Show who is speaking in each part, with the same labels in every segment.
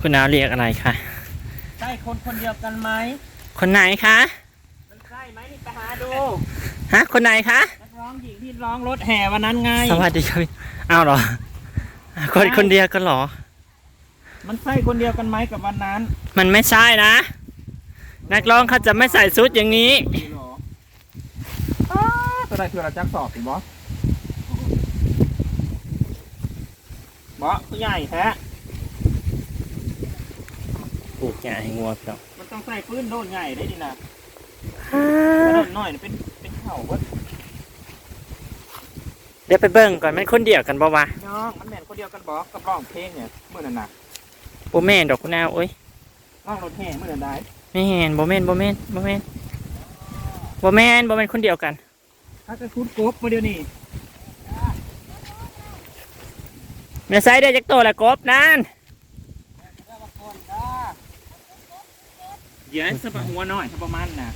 Speaker 1: คุณอาวเรียกอะไรคะ
Speaker 2: ใช่คนคนเดียวกันไหม
Speaker 1: คนไหนคะ
Speaker 2: มันใช่ไหมนี่ไปหาดู
Speaker 1: ฮะ คนไหนคะ
Speaker 2: นักร้องหญิงที่ร้องรถแห่วันนั้นไง
Speaker 1: สวัสดีครับอ้าวเหรอ คนคนเดียวกันเหรอ
Speaker 2: มันใช่คนเดียวกันไหมกับวันนั้น
Speaker 1: มันไม่ใช่นะ นักร้องเขาจะไม่ใส่ชุดอย่างนี้
Speaker 2: ตัวใดคือเราจักสอบสิบอสบอสตัวใหญ่แท้
Speaker 1: ปลูกหญ้าให้งัวพี่น้อง
Speaker 2: มันต้องใส่ปืนโดนใหญ่ได้ดินะโดนหน่อยนี่เป็นเป็นเข่าเวะ
Speaker 1: เดี๋ยวไปเบิ่งก่อนมันคนเดียวกันบ่วะ
Speaker 2: น้องมันแม่นคนเดียวกันบอกกับร้องเพลงเนี่ยเมื่อนั้นน่ะ
Speaker 1: โบแม่นดอกคุณอาวโอ้ย
Speaker 2: ร้องรถแห่เมื่อนั้นได้
Speaker 1: ไม่เห็นโบแม่นโบแม่นโบแม่นโบแม่นโบแม่นคนเดียวกัน
Speaker 2: ถ้าจะคุ้นกบมาเดี๋ยวนี้
Speaker 1: แม่ไซได้จักโตวละกบนั่น
Speaker 2: เดี๋ยวสะบัดหัวหน่อยถ้าประมาณน่ะ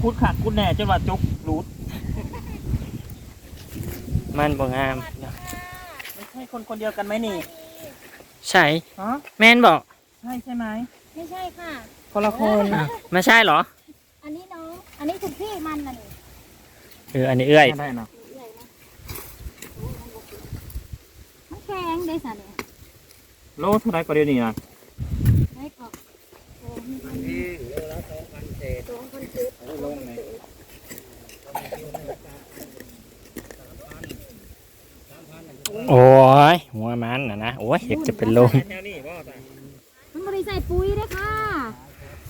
Speaker 2: คุดขาดคุดแหน่จนว่าจุกรูด
Speaker 1: มันบ่งาม
Speaker 2: ไม่ใช่คนคนเดียวกันไหมนี่
Speaker 1: ใช่
Speaker 2: ฮะ
Speaker 1: แม่นบอก
Speaker 2: ใช่ใช่ไหม
Speaker 3: ไม่ใช่ค่ะ
Speaker 2: คนละคน
Speaker 1: อ้าวไม่ใช่เหรอ
Speaker 3: อันนี้น้องอันนี้คุณพี่มันน่ะนี่
Speaker 1: เอออันนี้เอื้อย
Speaker 2: ได้เนาะ
Speaker 3: ใหญ่นะมันแข็งได้สันเนี่ย
Speaker 2: โลเท่าไรก็เดียวนี้นะ
Speaker 3: ได้ก็โอ้มีพันสองพันเศษ
Speaker 2: ลงเลย
Speaker 1: โอ้ยหัวมันนะนะโอ้ยอยากจะเป็นลม
Speaker 2: แถวนี้บ่จ้ะ
Speaker 3: มันบริใส่ปุ๋ยเด้อค่ะ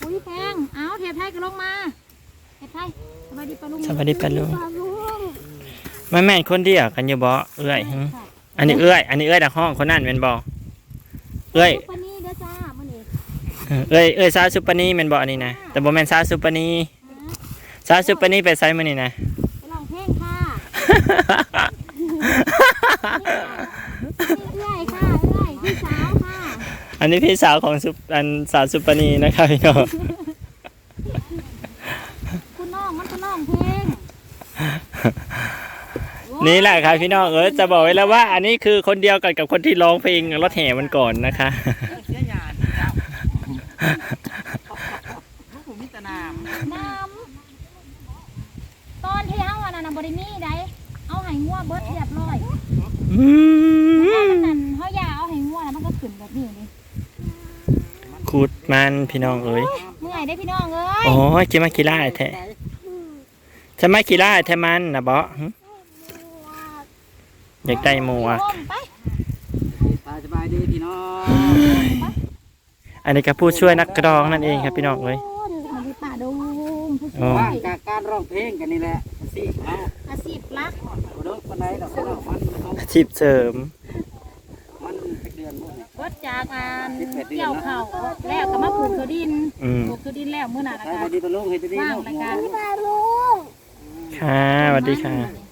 Speaker 3: ปุ๋ยแพงเอาเทปไทยก็ลงมาเทปไทยสวัสดีปลาลุง
Speaker 1: สวัสดีปะลุง
Speaker 3: ปลาลุง
Speaker 1: ไม่แม่นคนเดียวกันอยู่บ่เอื้อยหึ
Speaker 3: ค่ะ
Speaker 1: อันนี้เอื้อย อันนี้เอื้อยดักห้องคนนั้นเป็นบ่ เอื้อย
Speaker 3: ปลานี่เด้อจ้ามื้อนี้
Speaker 1: เออเอื้อยเอื้อยซาวซุปเปอร์นี่เป็นบ่อันนี้นะแต่บ่แม่นซาวซุปเปอร์นี่
Speaker 3: ฮะ
Speaker 1: ซาวซุปเปอร์นี่ไปไซมื้อนี้นะ
Speaker 3: ไปลองเพลงค่ะนี่เอื้อยค่ะเอื้อยพี่สาวค่ะ
Speaker 1: อันนี้พี่สาวของซุปอันสาวซุปเปอร์นี่นะครับพี่น้อง
Speaker 3: คุณน้องมันก็ร้องเพลง
Speaker 1: นี่แหละครับพี่น้องเออจะบอกไว้แล้วว่า อันนี้คือคนเดียวกันกับคนที่ร้องเพลงรถแห่มันก่อนนะคะ
Speaker 2: เสียหยาดเจ้าผมมีแต่น้
Speaker 3: น้ำตอนที่เฮาอันนั้นนะบริมีได้เอาให้งัวเบิดเรียบร้อย
Speaker 1: อื
Speaker 3: ถ้ามมันนั่นเฮายาเอาให้งัวแล้วมันก็ขึ้นแบบนี้นี่
Speaker 1: ขูดมันพี่น้องเอ้ย
Speaker 3: เมื่อยได้อพี่น้องเอ้ย
Speaker 1: โอ้ยจะมากีฬาแท้จะมากีฬาแท้มันนะบอหึ อยากได้หมวก
Speaker 3: ร่มไปำ
Speaker 2: สบายดีพี่น้อง
Speaker 1: อันนี้ก็ผู้ช่วยนักร้องนั่นเองครับพี่น้องเอ้ย
Speaker 3: โเดี๋ยวมันมีป่าดงผู้
Speaker 1: อ๋
Speaker 3: ช่
Speaker 1: อ
Speaker 3: วย
Speaker 2: จากการร้องเพลงกันนี่แหละสิเอา
Speaker 3: อาชีพรัก
Speaker 2: เลิกปานใดดอกเนาะมันเอา
Speaker 1: อาชีพเสริม
Speaker 2: มันเป็นเดือนบ่เนี่ย
Speaker 3: เบิดจากงานเกี่ยวเข่าวแล้วก็มาปลูกคือดิน
Speaker 1: อืม
Speaker 3: ปลูกคือดินแล้วมื้อนั้นนะ
Speaker 2: ใช้
Speaker 3: คะ
Speaker 2: บ่ดีปะลุงเฮ็ดดี
Speaker 3: ว่าง
Speaker 2: เนาะ
Speaker 3: รายการ
Speaker 1: ค่ะสวัสดีค่ะ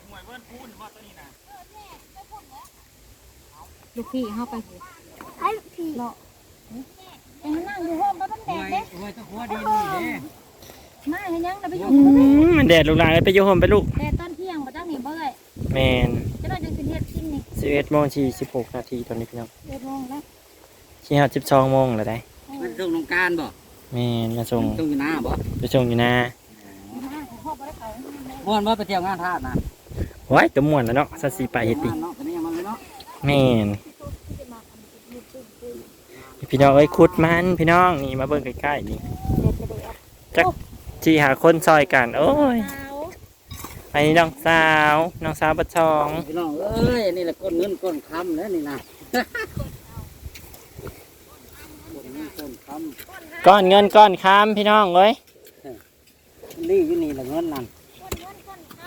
Speaker 3: ลูกพี่เข้าไปสิไอ้พี่เลาะเอ็งนั่งอยู่ห้องก็ต้องแดดเด้
Speaker 2: โอ้ยตะขัวดีนี่เด้
Speaker 3: มาเห็นยังเราไปอยู่
Speaker 1: อืมมันแดดลูกหลานเอ้ยไปโยโฮมไปลูก
Speaker 3: แดดตอนเที่ยงมาตั้งนี่เบ้ย
Speaker 1: แมน
Speaker 3: จะได้จะสิเฮ็ดกินนี่
Speaker 1: 11โมง46นาทีตอนนี้พี่น้อง
Speaker 3: เดือดร้อนแล้ว
Speaker 1: ที่ฮอด12โมงแล้วได้
Speaker 2: มันส่งลงการบ่
Speaker 1: แมนมาส่ง
Speaker 2: ส่งอยู่หน้าบ่
Speaker 1: ไปส่งอยู่นะ
Speaker 3: พ่อบ่ได้เขา
Speaker 2: ม่วนบ่ไปเที่ยวงานทาสนะ
Speaker 1: โอ้ยก็ม่วนแล้วเนาะสัตว์สีไปเฮ็ดติ
Speaker 2: เนาะก็นี่ยังมันเลยเนาะ
Speaker 1: แม่น พี่น้องเอ้ยขุดมันพี่น้องนี่มาเบิ่งใกล้ๆนี่จักที่หาคนซอยกัน โอ้ย
Speaker 3: สาว
Speaker 1: อันนี้น้องสาวน้องสาวบัดชอง
Speaker 2: พี่น้องเอ้ยนี่แหละก้นเงินก้นคำแล้วนี่นะก้นเงินก้นค
Speaker 1: ก้อนเงินก้อนคำพี่น้องเอ้ยำ
Speaker 2: นี่อยู่นี่แหละเงินนั่น
Speaker 3: คนเงินคนค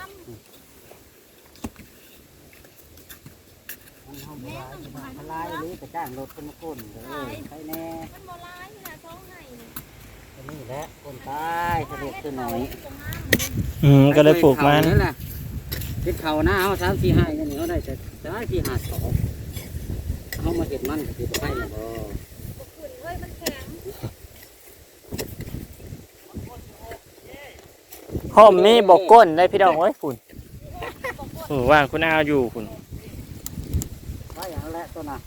Speaker 3: ำ
Speaker 2: มันเฮาบ่ได้จะมาทลายหรือไปจ้างรถคนมาก้นเด้อใครแน่
Speaker 3: มันบ่ร้ายนี่นะท้องให้นี่
Speaker 2: อันนี่แหละคนตายทะเลตัวหน่อย
Speaker 1: อืมก็เลยปลูกมัน
Speaker 2: นั่นแหละเป็นเขาหน้าเอาสามสี่ห้าอย่างนี้เขาได้แต่ได้ที่หาสองเขามาเห็ดมันก็สิบ่ให้ละบ่
Speaker 3: ขึ้นเฮ้ยมันแข็ง
Speaker 1: ห่มนี่บกก้นได้พี่น้องเอ้ยฝุ่นอือว่างคุณอาวอยู่คุณ
Speaker 2: ไปอย่างนั้นแหละ ตัวน่ะ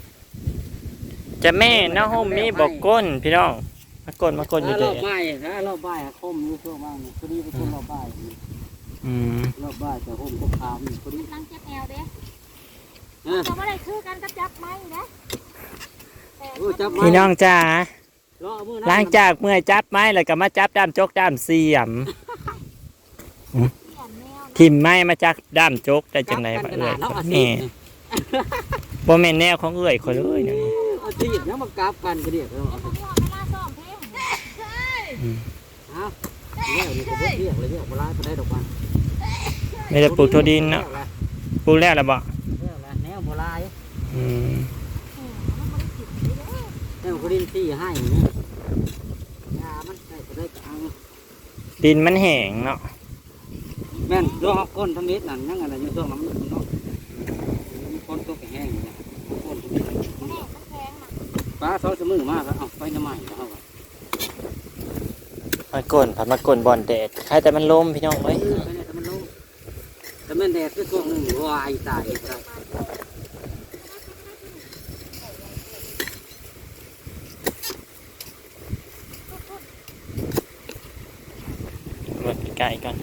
Speaker 1: จะแม่น้าห่มมีบอกก้นพี่น้องมากลมากลอยู่
Speaker 2: ถ้า
Speaker 1: เด้
Speaker 2: รอบบ่ายถ้ารอบบ่ายอะคมอยู่ช่วงบ้างพอดีไปช่วงรอบบ่าย
Speaker 1: อืม
Speaker 2: รอบบ่ายจะห่มก็ขามพอดี
Speaker 3: ลังจับแอวเด้
Speaker 2: อะ
Speaker 3: ทำอะไรคือกันกับจับไม้นะแต่
Speaker 2: โอ้จับไม้
Speaker 1: พี่น้องจ้าร
Speaker 2: อเอามือนะ
Speaker 1: หล้างจากเมื่อยจับไม้แล้วก็มาจับด้ามจกด้ามเสียม
Speaker 3: เปลี่ยนแนวนะ
Speaker 1: ทิ่มไม้มาจากด้ามจกได้จังได
Speaker 2: จั
Speaker 1: บ่
Speaker 2: บกันข
Speaker 1: เอ้
Speaker 2: นายดเนาะอา
Speaker 1: แม่
Speaker 2: ชีพ
Speaker 1: บ่แม่นแนวของเอ้ยคนเลยเนี่ย
Speaker 2: อาชีพเนี่ยมันกราบกันก็เรียกแล้วเอา
Speaker 3: ผมว่าเวลาซ้อมเพลง
Speaker 2: เอาเรียกนี่ก็เรียกเลยเรียกบ่ร้ายบ่ได้ดอกว่า
Speaker 1: ไม่ได้ปลูกทั่วดินเนาะปลูกแล้วล่ะบ่
Speaker 2: เรียกแล้วแนวบ่ร้าย
Speaker 1: อืม
Speaker 2: แนวคนดินที่ให้นี่ยามันได้บ่ได้ตังค์
Speaker 1: ดินมันแห้งเนาะ
Speaker 2: แม่นดอกก้นทำเม็ดนั่นยังไงอยู่ช่วงนั้นมันเนาะมีคนตกแห้งอยู่เนี่ยก้นทำเม็ด
Speaker 3: แม่มันแพงน่ะ
Speaker 2: ปลาเขาจะมือมากแล้วเอาไปน้ำใหม่แล้วเอา
Speaker 1: มากลผัดมากลบอนแดดใครแต่มันลมพี่น้องเอ้ย
Speaker 2: ไปเนี่ยแต่มันลงแต่แม่นแดดก็ช่วงหนึ่งวายตายอีกแล้ว
Speaker 1: มาไกลๆก่อน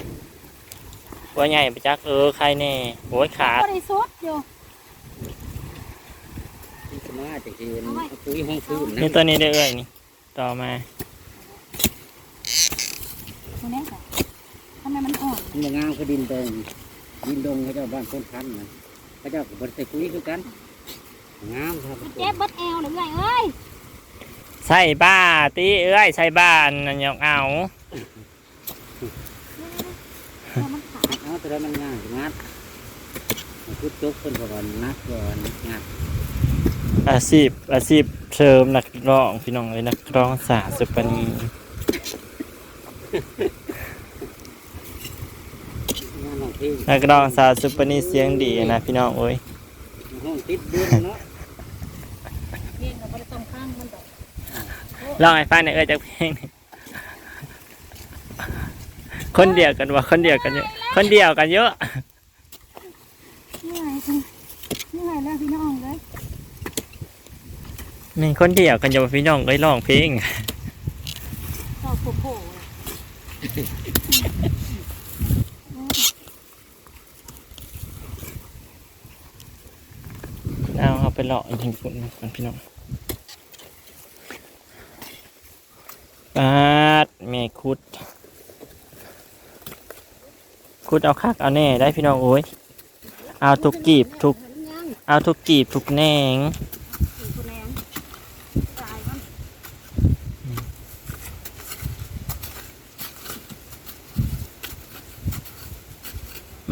Speaker 1: ว่าใหญ่ไปจักเออใครแน่โอ้ยขาด
Speaker 3: บริสุทธิ์อยู่
Speaker 2: ที่สมา จากที่เอาปุ๋ยห้องฟื้น
Speaker 1: นี่
Speaker 2: นะ
Speaker 1: ตัวนี้ได้เอ้ยนี่ ต่อมา
Speaker 3: มันแน่จ้ะทำไมมันอ่อน
Speaker 2: มันงามคือดินดงดินดงเขาเจ้าบ้านต้นพันธุ์นะเขาเจ้าก็บริใส่ปุ๋ยคือกัน งามครับ
Speaker 3: เจ็บเบัดแอวหรือไงเอ้ย
Speaker 1: ใส่บ้าตีเอ้ยใส่บ้านนั่นยองเอา
Speaker 3: เออมันขาด
Speaker 2: เอาแต่ละมันง่ายงัดพุดจกคนก่อนนัดก่อนงัด
Speaker 1: อาชีพอาชีพเสริมนักร้องพี่น้องเลยนักร้องสาวสุปนี
Speaker 2: งานห้องเพลง
Speaker 1: นักร้องสาวสุปนีเสียงดีนะพี่น้องเอ้ย
Speaker 2: ห้องติดเดือนเนาะ
Speaker 3: เพียงกับบริต้องข้างมันดอก
Speaker 1: ร้องให้ฟังหน่อยเอ้ยจากเพลงหนึ่งคนเดียวกันวะคนเดียวกันเยอะคนเดียวกันเยอะ
Speaker 3: เหนื่อยจังเหนื่อยแล้วพี่น้องเลย
Speaker 1: มีคนเดียวกันอยู่พี่น้องเอ้ยร้องเพลง
Speaker 3: ชอบโผล่โผล่เอา
Speaker 1: เอาไปเลาะยิงฝุ่นก่อนพี่น้องปาดแม่คุด คุดเอาคักเอาแน่ได้พี่น้องโอ้ย เอาทุกกีบทุก เอาทุกกีบทุกแหนง
Speaker 3: สี่คนแรงตายมัน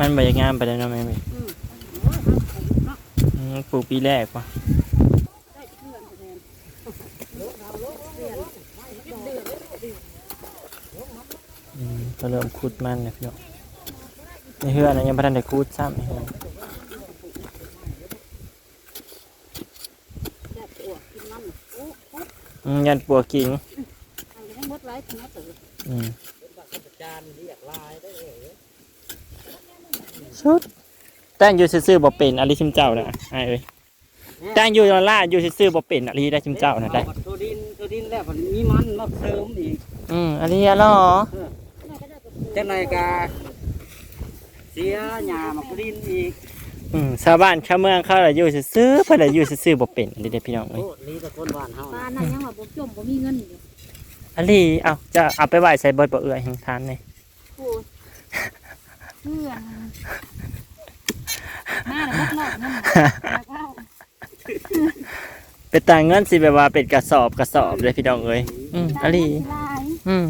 Speaker 1: มันบรรยางามไปแล้วเนาะแม่พี่
Speaker 3: อืมโอ้ยมันขมเนาะ
Speaker 1: อืมปลูกปีแรกปะ
Speaker 3: ได้เพื่อนแทน
Speaker 1: อืมก็เริ่มคุดมันเลยพี่น้องในเฮือนนะยังพันได้คุดซ้ำในเฮือน
Speaker 3: แซ่บปวดกินมันโอ้โห
Speaker 1: อืมยันปัวกิง
Speaker 3: เอาไปทั้งหมดไว้ถึงมาตื่น
Speaker 1: อืม ชุดแต่งอยู่ซื่อๆบ่เป็นอะไรชิมเจ้านะไอ้เอ้ยแต่งอยู่ดอลลาร์อยู่ซื่อๆบ่เป็นอะไรได้ชิมเจ้านะได้
Speaker 2: ตัวดินตัวดินแล้วมันมีมันมาเสริมอีก
Speaker 1: อืมอันนี้อะเหรอ
Speaker 2: จังไรกาเสียหญ้ามาตัวดินอีก
Speaker 1: อืมชาวบ้านชาวเมืองเขาละอยู่ซื่อๆเพิ่นละอยู่ซื่อๆบ่เป็นอันนี้เด้อพี่น้อง
Speaker 2: โอ้
Speaker 1: เอ้ย
Speaker 2: ลีแตะคนบ้านเฮา
Speaker 3: ปลา
Speaker 2: นะ
Speaker 3: นั่นยังว่าบ่จมบ่มีเงินอยู่
Speaker 1: อันนี้เอาจะเอาไปไหว้ใส่เบิดบ่เอื้อยแห่งทานนี่
Speaker 3: โอ้ย เพื่อนมาแล้วบ่หลอกนั่นน่ะแล้วก็
Speaker 1: เป็นต่างเงินสิแบบว่าเป็นกระสอบกระสอบเลยพี่น้องเอ้ยอืมอันนี้
Speaker 3: ลาย
Speaker 1: อืม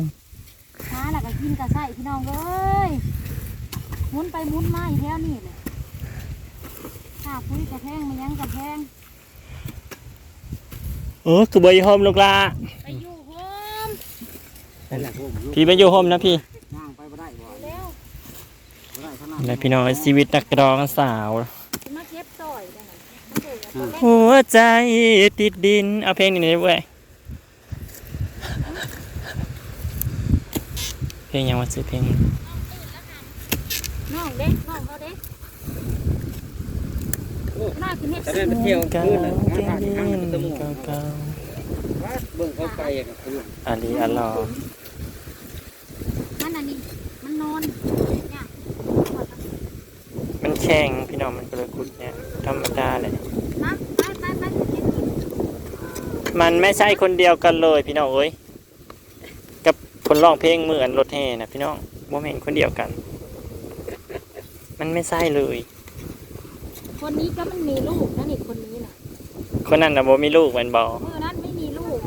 Speaker 3: หาแล้วก็กินกระใส่พี่น้องเอ้ยหมุนไปหมุนมาอยู่แถวนี้แหละค่าปุ๋ยกระแพงมันยังกระแพง
Speaker 1: โอ้คือบ่อยู่โฮมลูกหลา
Speaker 3: ไปอยู่โฮม
Speaker 2: นั่นแหละผมลูก
Speaker 1: พี่ไปอยู่โฮมนะพี่
Speaker 2: ย่างไปบ่ได้บ่
Speaker 3: เร็ว
Speaker 2: บ่ได้เท่านั้น
Speaker 1: แล้วพี่น้องชีวิตนักร้องสาว
Speaker 3: สิมาเก็บซอยได้ไหมมันเดือดตัวเล็ก
Speaker 1: หัวใจติดดิน เอาเพลงนี้เลยเว้ยเพลงยังว่าซื้อเพลง
Speaker 3: น้องเด็กน้องเขาเด็กหน้าคือเฮ็ด
Speaker 2: แต่เป็นเที่ยว
Speaker 1: เก่า
Speaker 2: คืนน่ะมา
Speaker 1: เก่
Speaker 2: ผ่านทาง
Speaker 1: ง
Speaker 2: ตะมู
Speaker 1: เก่าเก่า
Speaker 2: เบิ่งเขาไปอะคือ
Speaker 1: อาลีอาลอ
Speaker 3: มันอันนี้มันนอนเนี่ย
Speaker 1: มันแข็งพี่น้องมันก็เลยกุดเนี่ยธรรมดาเลย
Speaker 3: นะไปไปไปเฮ็ดกิน
Speaker 1: มันไม่ใช่คนเดียวกันเลยพี่น้องเอ้ยกับคนร้องเพลงเหมือนรถแห่นะพี่น้องบ่แม่นคนเดียวกัน มันไม่ใช่เลย
Speaker 3: คนนี้ก็มันมีลูกนั่นอีกคนนี้น่ะ
Speaker 1: คนนั้นน่ะบ่มีลูกแมันบ่
Speaker 3: เมื่อนั้นไม่มีลูก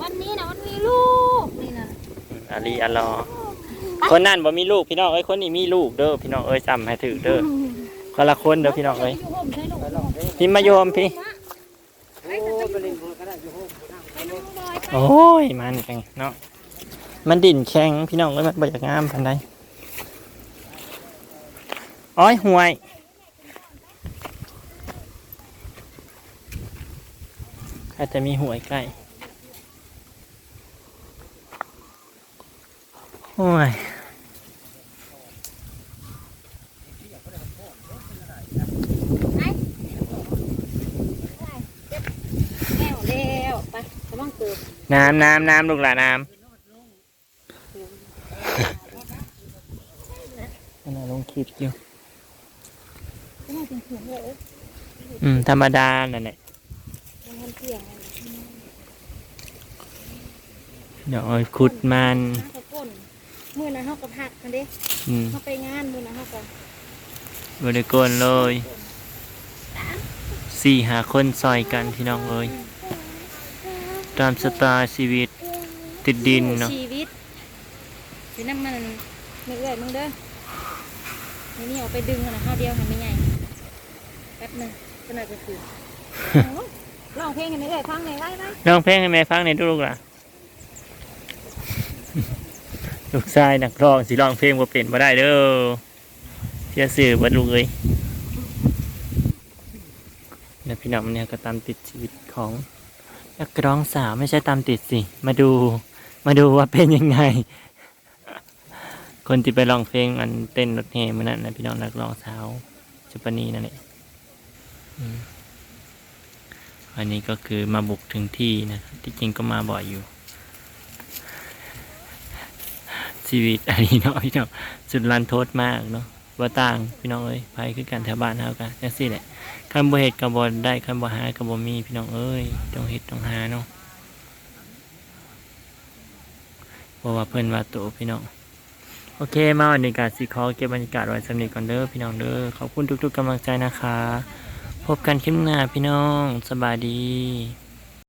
Speaker 3: วันนี้น่ะมันมีลูกนี่น่ะ
Speaker 1: อาลีอาลอ คนนั้นบ่มีลูกพี่น้องเอ้ยคนนี้มีลูกเด้อพี่น้องเอ้ยจำให้ถือเด้อคนละคนเด้อพี่น้องเอ้ยพี่มาโยมพี่
Speaker 2: โอ้ย
Speaker 1: มันแข็งเนาะมันดิ่นแข็งพี่น้องเอ้ยมันบ่อยากงามปานใดอ้อยห่วยอาจจะมีหวยใกล้โอ้ย
Speaker 3: แล้วแล้วไปกำลังเกิด
Speaker 1: น้ำน้ำน้ำลูกหลานน้ำนั่นน่ะลงคลิปอยู่
Speaker 3: กำลังเป็นเขียนเลย
Speaker 1: อืมธรรมดานั่นแหละ
Speaker 3: กำลังเที่ยง
Speaker 1: เดี๋ยวเอาขุดมัน
Speaker 3: น้าตะก้นมื้อนั้นเฮาก็พักกันเด้
Speaker 1: อืม
Speaker 3: เฮาไปงานมื้อนั้นเฮาก็
Speaker 1: บริโกนเลยสี่หาคนซอยกันพี่น้องเอ้ย ตามสไตล์ชีวิตติดดินเนาะ
Speaker 3: ชีวิตสินำมันมื้อเอ้อยมึงเด้อนี่นี่เอาไปดึงกันนะข้าวเดียวให้ไม่ใหญ่แป๊บหนึงก็น่าจะคือร้องเพลงให้ไม่เอ้อยฟังหน่อยไว้ไว้
Speaker 1: ร้องเพลงให้แม่ฟังในอยดูลูกล่ะลูกชายนักร้องสิร้องเพลงบ่เป็นบ่ได้เด้อเสียสื่อบ่ลูกเอ้ยเนี่ยพี่น้องเนี่ยก็ตามติดชีวิตของ นักร้องสาวไม่ใช่ตามติดสิ มาดู มาดูว่าเป็นยังไง คนที่ไปร้องเพลงอันเต้นรถแห่มื่อนั้นนะพี่น้องนักร้องสาวจุปนีนั่นแหละอันนี้ก็คือมาบุกถึงที่นะที่จริงก็มาบ่อยอยู่ ชีวิตอันนี้เนาะพี่น้องสุดรันทดมากเนาะว่าต่างพี่น้องเอ้ยไปคือกันแถวบ้านเฮากันจังซี่แหละ คันบ่เฮ็ดก็บ่ได้คันบ่หาก็บ่มีพี่น้องเอ้ยต้องเฮ็ดต้องหาเนาะบ่ว่าเพิ่นว่าโตพี่น้องโอเคมาวันนี้กาสิขอเก็บบรรยากาศไว้สำนีก่อนเด้อพี่น้องเด้อขอบคุณทุกๆกำลังใจนะคะ พบกันคลิปหน้าพี่น้องสบายดี